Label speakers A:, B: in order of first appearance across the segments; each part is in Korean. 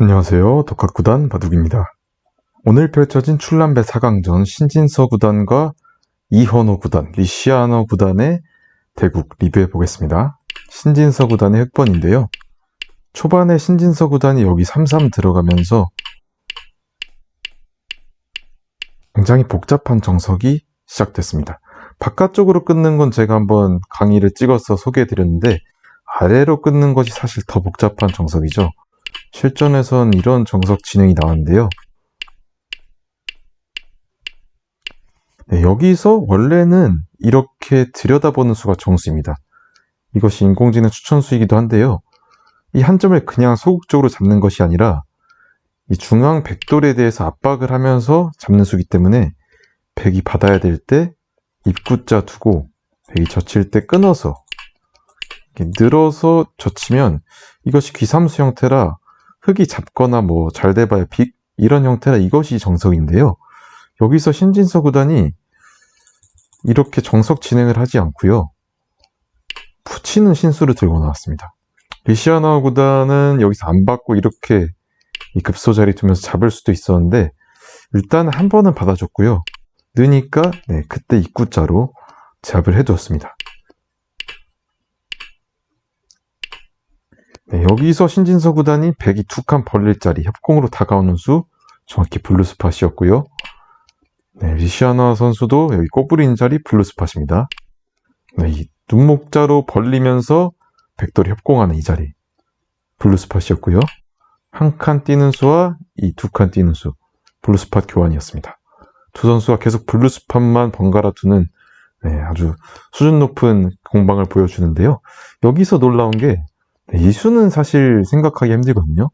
A: 안녕하세요. 독학구단 바둑입니다. 오늘 펼쳐진 출란배 4강전 신진서 구단과 이현호 구단, 리시아너 구단의 대국 리뷰해 보겠습니다. 신진서 구단의 흑번인데요. 초반에 신진서 구단이 여기 3-3 들어가면서 굉장히 복잡한 정석이 시작됐습니다. 바깥쪽으로 끊는 건 제가 한번 강의를 찍어서 소개해 드렸는데 아래로 끊는 것이 사실 더 복잡한 정석이죠. 실전에선 이런 정석 진행이 나왔는데요. 네, 여기서 원래는 이렇게 들여다보는 수가 정수입니다. 이것이 인공지능 추천수이기도 한데요. 이 한 점을 그냥 소극적으로 잡는 것이 아니라 이 중앙 백돌에 대해서 압박을 하면서 잡는 수기 때문에 백이 받아야 될 때 입구자 두고 백이 젖힐 때 끊어서 늘어서 젖히면 이것이 귀삼수 형태라 흙이 잡거나 뭐 잘 돼봐야 빅 이런 형태라 이것이 정석인데요. 여기서 신진서 구단이 이렇게 정석 진행을 하지 않고요. 붙이는 신수를 들고 나왔습니다. 리시아나 구단은 여기서 안 받고 이렇게 이 급소 자리 두면서 잡을 수도 있었는데 일단 한 번은 받아줬고요. 느니까 네, 그때 입구자로 제압을 해두었습니다. 네, 여기서 신진서 구단이 100이 두 칸 벌릴 자리 협공으로 다가오는 수 정확히 블루스팟이었고요. 네, 리시아나 선수도 여기 꼬부린 자리 블루스팟입니다. 네, 이 눈목자로 벌리면서 백돌이 협공하는 이 자리 블루스팟이었고요. 한 칸 뛰는 수와 이 두 칸 뛰는 수 블루스팟 교환이었습니다. 두 선수가 계속 블루스팟만 번갈아 두는 네, 아주 수준 높은 공방을 보여주는데요. 여기서 놀라운 게 네, 이수는 사실 생각하기 힘들거든요.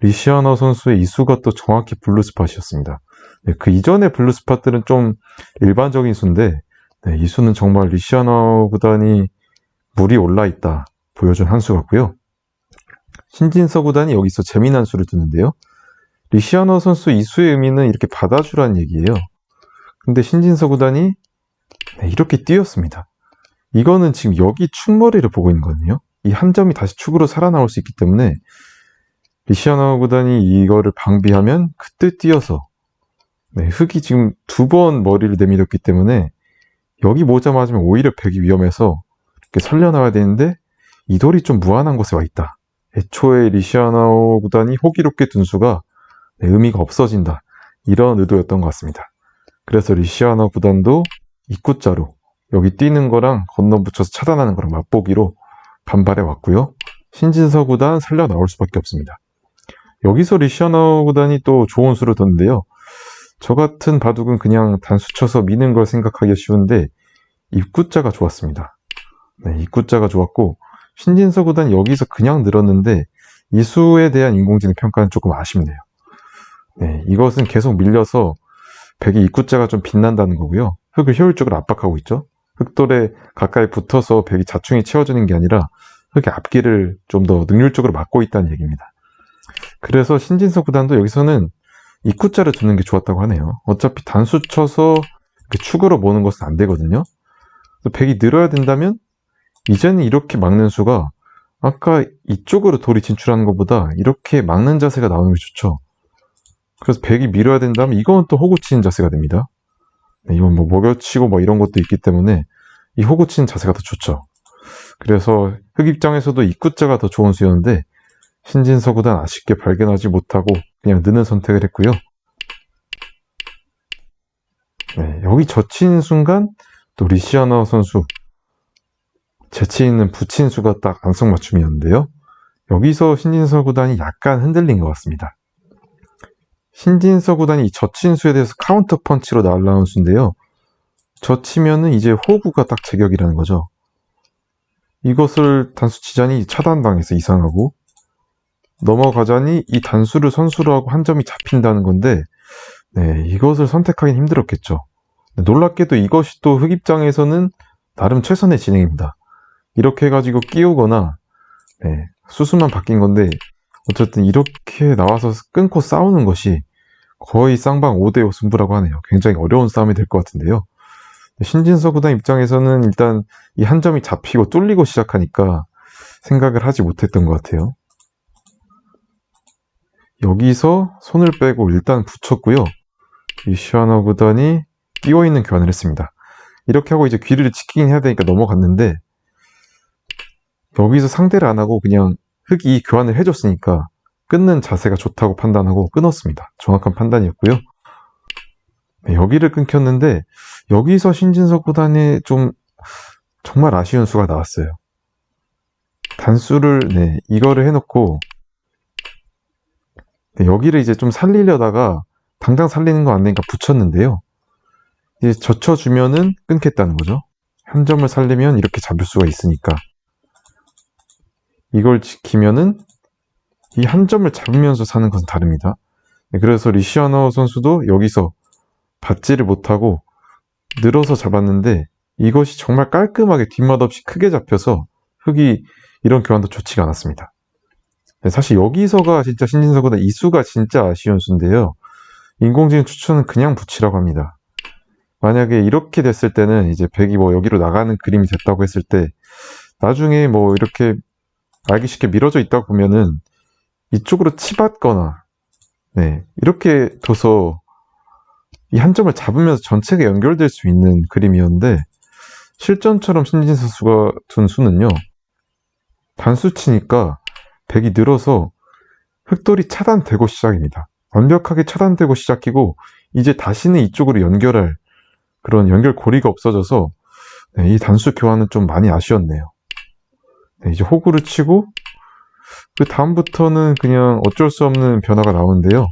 A: 리시아너 선수의 이수가 또 정확히 블루스팟이었습니다. 네, 그 이전의 블루스팟들은 좀 일반적인 수인데 네, 이수는 정말 리시아너 구단이 물이 올라 있다 보여준 한 수 같고요. 신진서 구단이 여기서 재미난 수를 두는데요. 리시아너 선수 이수의 의미는 이렇게 받아주라는 얘기예요. 근데 신진서 구단이 네, 이렇게 뛰었습니다. 이거는 지금 여기 축머리를 보고 있는 거거든요. 이 한 점이 다시 축으로 살아나올 수 있기 때문에 리시아나 구단이 이거를 방비하면 그때 뛰어서 네, 흙이 지금 두 번 머리를 내밀었기 때문에 여기 모자 맞으면 오히려 백이 위험해서 이렇게 살려나와야 되는데 이 돌이 좀 무한한 곳에 와 있다. 애초에 리시아나 구단이 호기롭게 둔 수가 네, 의미가 없어진다. 이런 의도였던 것 같습니다. 그래서 리시아나 구단도 입구자로 여기 뛰는 거랑 건너붙여서 차단하는 거랑 맛보기로 반발해 왔고요. 신진서 구단 살려 나올 수밖에 없습니다. 여기서 리시아나 구단이 또 좋은 수를 뒀는데요. 저 같은 바둑은 그냥 단수 쳐서 미는 걸 생각하기 쉬운데 입구자가 좋았습니다. 네, 입구자가 좋았고 신진서 구단 여기서 그냥 늘었는데 이 수에 대한 인공지능 평가는 조금 아쉽네요. 네, 이것은 계속 밀려서 백의 입구자가 좀 빛난다는 거고요. 흙을 효율적으로 압박하고 있죠. 흑돌에 가까이 붙어서 백이 자충이 채워지는 게 아니라 흑의 앞길을 좀 더 능률적으로 막고 있다는 얘기입니다. 그래서 신진석 구단도 여기서는 입구자를 두는 게 좋았다고 하네요. 어차피 단수 쳐서 축으로 모는 것은 안 되거든요. 백이 늘어야 된다면 이제는 이렇게 막는 수가 아까 이쪽으로 돌이 진출하는 것보다 이렇게 막는 자세가 나오는 게 좋죠. 그래서 백이 밀어야 된다면 이건 또 호구 치는 자세가 됩니다. 네, 이건 뭐 먹여치고 뭐 이런 것도 있기 때문에 이 호구치는 자세가 더 좋죠. 그래서 흑 입장에서도 입구자가 더 좋은 수였는데 신진서 구단 아쉽게 발견하지 못하고 그냥 느는 선택을 했고요. 네, 여기 젖힌 순간 또 리시아나 선수 재치 있는 붙인 수가 딱 안성맞춤이었는데요. 여기서 신진서 구단이 약간 흔들린 것 같습니다. 신진서 구단이 이 젖힌 수에 대해서 카운터 펀치로 날라온 수인데요. 젖히면은 이제 호구가 딱 제격이라는 거죠. 이것을 단수 치자니 차단당해서 이상하고 넘어가자니 이 단수를 선수로 하고 한 점이 잡힌다는 건데 네, 이것을 선택하긴 힘들었겠죠. 놀랍게도 이것이 또 흑 입장에서는 나름 최선의 진행입니다. 이렇게 해가지고 끼우거나 네, 수수만 바뀐 건데 어쨌든 이렇게 나와서 끊고 싸우는 것이 거의 쌍방 5대5 승부라고 하네요. 굉장히 어려운 싸움이 될 것 같은데요. 신진서 구단 입장에서는 일단 이 한 점이 잡히고 뚫리고 시작하니까 생각을 하지 못했던 것 같아요. 여기서 손을 빼고 일단 붙였고요. 리시아나 구단이 끼어있는 교환을 했습니다. 이렇게 하고 이제 귀를 지키긴 해야 되니까 넘어갔는데 여기서 상대를 안 하고 그냥 흑이 교환을 해줬으니까 끊는 자세가 좋다고 판단하고 끊었습니다. 정확한 판단이었고요. 네, 여기를 끊겼는데 여기서 신진석 구단이 좀 정말 아쉬운 수가 나왔어요. 단수를 네, 이거를 해놓고 네, 여기를 이제 좀 살리려다가 당장 살리는 거 안 되니까 붙였는데요. 이제 젖혀주면은 끊겠다는 거죠. 한 점을 살리면 이렇게 잡을 수가 있으니까 이걸 지키면은 이 한 점을 잡으면서 사는 것은 다릅니다. 네, 그래서 리시아나우 선수도 여기서 받지를 못하고 늘어서 잡았는데 이것이 정말 깔끔하게 뒷맛 없이 크게 잡혀서 흑이 이런 교환도 좋지가 않았습니다. 네, 사실 여기서가 진짜 신진서보다 이 수가 진짜 아쉬운 수인데요. 인공지능 추천은 그냥 붙이라고 합니다. 만약에 이렇게 됐을 때는 이제 백이 뭐 여기로 나가는 그림이 됐다고 했을 때 나중에 뭐 이렇게 알기 쉽게 미뤄져 있다고 보면은 이쪽으로 치받거나 네 이렇게 둬서 이 한 점을 잡으면서 전체가 연결될 수 있는 그림이었는데 실전처럼 신진 선수가 둔 수는요 단수 치니까 백이 늘어서 흑돌이 차단되고 시작입니다. 완벽하게 차단되고 시작이고 이제 다시는 이쪽으로 연결할 그런 연결 고리가 없어져서 네, 이 단수 교환은 좀 많이 아쉬웠네요. 네, 이제 호구를 치고 그 다음부터는 그냥 어쩔 수 없는 변화가 나오는데요.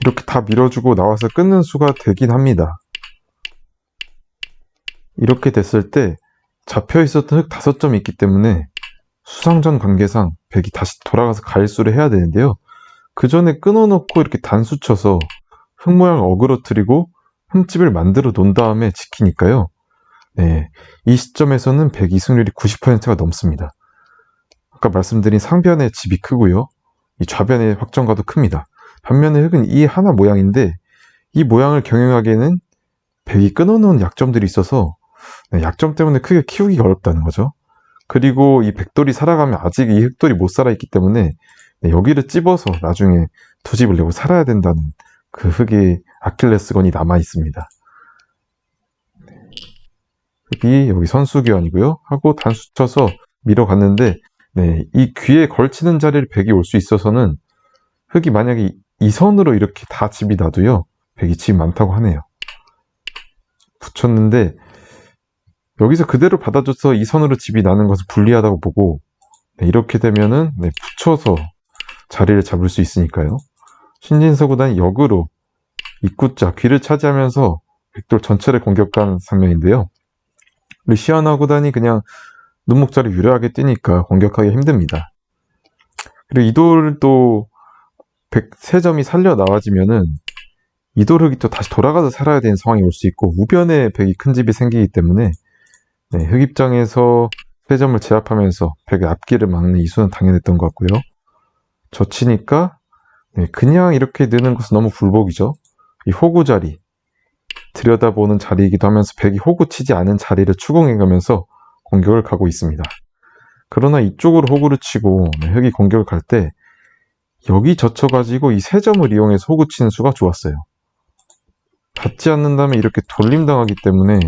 A: 이렇게 다 밀어주고 나와서 끊는 수가 되긴 합니다. 이렇게 됐을 때 잡혀 있었던 흑 다섯 점이 있기 때문에 수상전 관계상 백이 다시 돌아가서 가일수를 해야 되는데요. 그 전에 끊어놓고 이렇게 단수 쳐서 흑 모양을 어그러뜨리고 흠집을 만들어 놓은 다음에 지키니까요. 네, 이 시점에서는 백이 승률이 90%가 넘습니다. 아까 말씀드린 상변의 집이 크고요. 이 좌변의 확정가도 큽니다. 반면에 흑은 이 하나 모양인데 이 모양을 경영하기에는 백이 끊어놓은 약점들이 있어서 네, 약점 때문에 크게 키우기가 어렵다는 거죠. 그리고 이 백돌이 살아가면 아직 이 흑돌이 못 살아있기 때문에 네, 여기를 찝어서 나중에 두 집을 내고 살아야 된다는 그 흑의 아킬레스건이 남아 있습니다. 흑이 여기 선수교환이고요. 하고 단수 쳐서 밀어갔는데 네, 이 귀에 걸치는 자리를 백이 올 수 있어서는 흑이 만약에 이 선으로 이렇게 다 집이 나도요. 백이 집 많다고 하네요. 붙였는데 여기서 그대로 받아줘서 이 선으로 집이 나는 것을 불리하다고 보고 네, 이렇게 되면은 네, 붙여서 자리를 잡을 수 있으니까요. 신진서 구단이 역으로 입구자 귀를 차지하면서 백돌 전체를 공격한 상명인데요. 루시아나 구단이 그냥 눈목자를 유려하게 뛰니까 공격하기 힘듭니다. 그리고 이돌도 103점이 살려 나와지면은 이돌 흑이 또 다시 돌아가서 살아야 되는 상황이 올 수 있고 우변에 백이 큰 집이 생기기 때문에 네, 흑 입장에서 3점을 제압하면서 백의 앞길을 막는 이수는 당연했던 것 같고요. 젖히니까 네, 그냥 이렇게 느는 것은 너무 굴복이죠. 이 호구 자리 들여다보는 자리이기도 하면서 백이 호구 치지 않은 자리를 추궁해가면서 공격을 가고 있습니다. 그러나 이쪽으로 호구를 치고 네, 흑이 공격을 갈 때 여기 젖혀가지고 이 세 점을 이용해서 호구 치는 수가 좋았어요. 받지 않는다면 이렇게 돌림당하기 때문에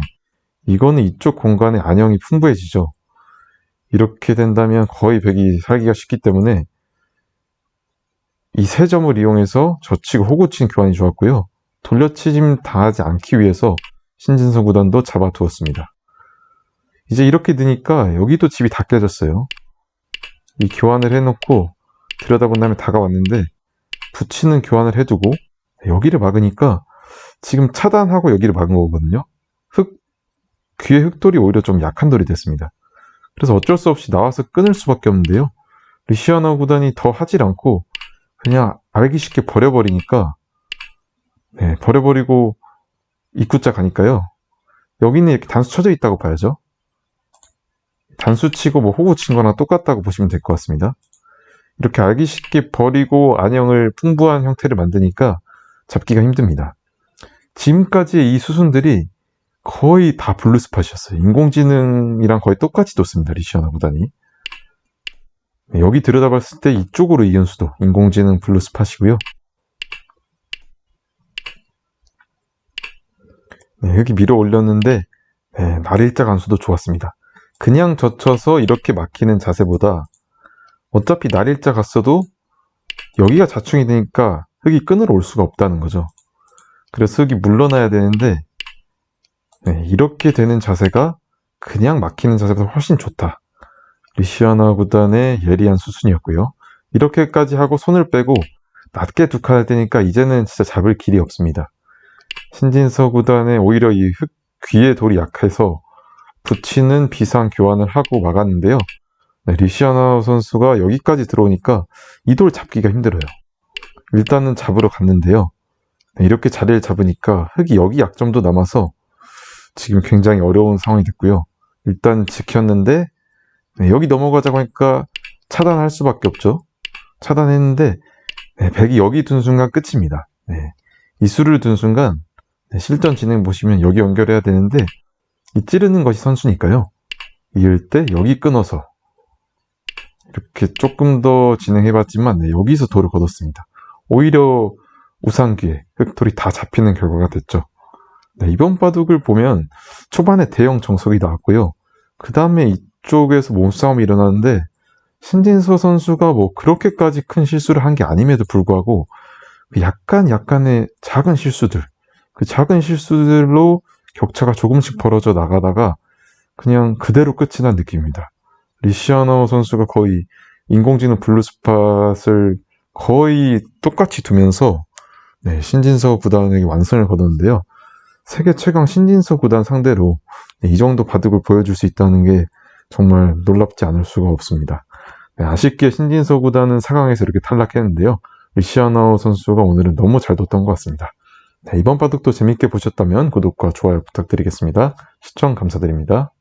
A: 이거는 이쪽 공간에 안형이 풍부해지죠. 이렇게 된다면 거의 백이 살기가 쉽기 때문에 이 세 점을 이용해서 젖히고 호구친 교환이 좋았고요. 돌려치짐 당하지 않기 위해서 신진성 구단도 잡아두었습니다. 이제 이렇게 되니까 여기도 집이 다 깨졌어요. 이 교환을 해놓고 들여다본 다음에 다가왔는데 붙이는 교환을 해두고 여기를 막으니까 지금 차단하고 여기를 막은 거거든요. 흑 귀의 흑돌이 오히려 좀 약한 돌이 됐습니다. 그래서 어쩔 수 없이 나와서 끊을 수밖에 없는데요. 리시아나 구단이 더 하질 않고 그냥 알기 쉽게 버려버리니까 네, 버려버리고 입구자 가니까요. 여기는 이렇게 단수 쳐져 있다고 봐야죠. 단수 치고 뭐 호구 친 거나 똑같다고 보시면 될 것 같습니다. 이렇게 알기 쉽게 버리고 안형을 풍부한 형태를 만드니까 잡기가 힘듭니다. 지금까지의 이 수순들이 거의 다 블루스팟이었어요. 인공지능이랑 거의 똑같이 뒀습니다. 리시아나. 네, 여기 들여다봤을 때 이쪽으로 이연수도 인공지능 블루 스팟이고요. 네, 여기 밀어 올렸는데 네, 날일자 간수도 좋았습니다. 그냥 젖혀서 이렇게 막히는 자세보다 어차피 날일자 갔어도 여기가 자충이 되니까 흙이 끈으로 올 수가 없다는 거죠. 그래서 흙이 물러나야 되는데 네, 이렇게 되는 자세가 그냥 막히는 자세보다 훨씬 좋다. 리시아나 구단의 예리한 수순이었고요. 이렇게까지 하고 손을 빼고 낮게 두 칸을 떼니까 이제는 진짜 잡을 길이 없습니다. 신진서 구단의 오히려 이 흙, 귀에 돌이 약해서 붙이는 비상 교환을 하고 막았는데요. 네, 리시아나 선수가 여기까지 들어오니까 이 돌 잡기가 힘들어요. 일단은 잡으러 갔는데요. 네, 이렇게 자리를 잡으니까 흙이 여기 약점도 남아서 지금 굉장히 어려운 상황이 됐고요. 일단 지켰는데 네, 여기 넘어가자고 하니까 차단할 수밖에 없죠. 차단했는데 네, 백이 여기 둔 순간 끝입니다. 네, 이 수를 둔 순간 네, 실전 진행 보시면 여기 연결해야 되는데 이 찌르는 것이 선수니까요. 이을 때 여기 끊어서 이렇게 조금 더 진행해봤지만 네, 여기서 돌을 거뒀습니다. 오히려 우상기에 흑돌이 다 잡히는 결과가 됐죠. 네, 이번 바둑을 보면 초반에 대형 정석이 나왔고요. 그 다음에 이쪽에서 몸싸움이 일어나는데 신진서 선수가 뭐 그렇게까지 큰 실수를 한 게 아님에도 불구하고 그 약간 약간의 작은 실수들 그 작은 실수들로 격차가 조금씩 벌어져 나가다가 그냥 그대로 끝이 난 느낌입니다. 리시아너 선수가 거의 인공지능 블루스팟을 거의 똑같이 두면서 네, 신진서 구단에게 완승을 거뒀는데요. 세계 최강 신진서 구단 상대로 네, 이 정도 바둑을 보여줄 수 있다는 게 정말 놀랍지 않을 수가 없습니다. 네, 아쉽게 신진서 구단은 4강에서 이렇게 탈락했는데요. 리시아나우 선수가 오늘은 너무 잘 뒀던 것 같습니다. 네, 이번 바둑도 재밌게 보셨다면 구독과 좋아요 부탁드리겠습니다. 시청 감사드립니다.